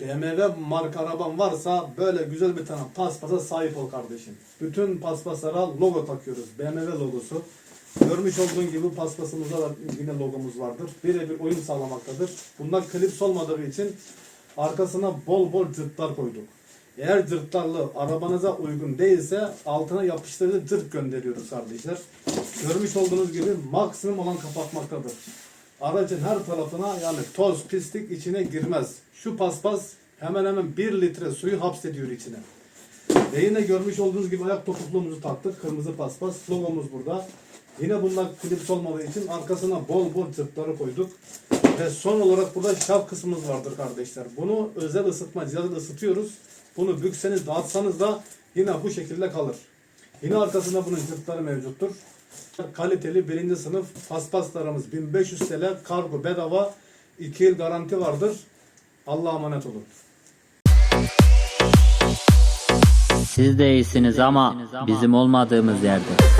BMW marka araban varsa böyle güzel bir tane paspasa sahip ol kardeşim. Bütün paspaslara logo takıyoruz. BMW logosu. Görmüş olduğun gibi paspasımızda da yine logomuz vardır. Birebir uyum sağlamaktadır. Bunlar klips olmadığı için arkasına bol bol cırtlar koyduk. Eğer cırtlarlı arabanıza uygun değilse altına yapıştırıcı cırt gönderiyoruz kardeşler. Görmüş olduğunuz gibi maksimum olan kapatmaktadır. Aracın her tarafına yani toz, pislik içine girmez. Şu paspas hemen hemen 1 litre suyu hapsediyor içine. Ve yine görmüş olduğunuz gibi ayak topukluğumuzu taktık. Kırmızı paspas. Logomuz burada. Yine bunlar klips olmadığı için arkasına bol bol cırtları koyduk. Ve son olarak burada şaf kısmımız vardır kardeşler. Bunu özel ısıtma cihazıyla ısıtıyoruz. Bunu bükseniz dağıtsanız da yine bu şekilde kalır. Yine arkasında bunun cırtları mevcuttur. Kaliteli birinci sınıf paspaslarımız 1500 TL kargo bedava 2 yıl garanti vardır. Allah'a emanet olun. Siz de iyisiniz ama bizim olmadığımız yerde.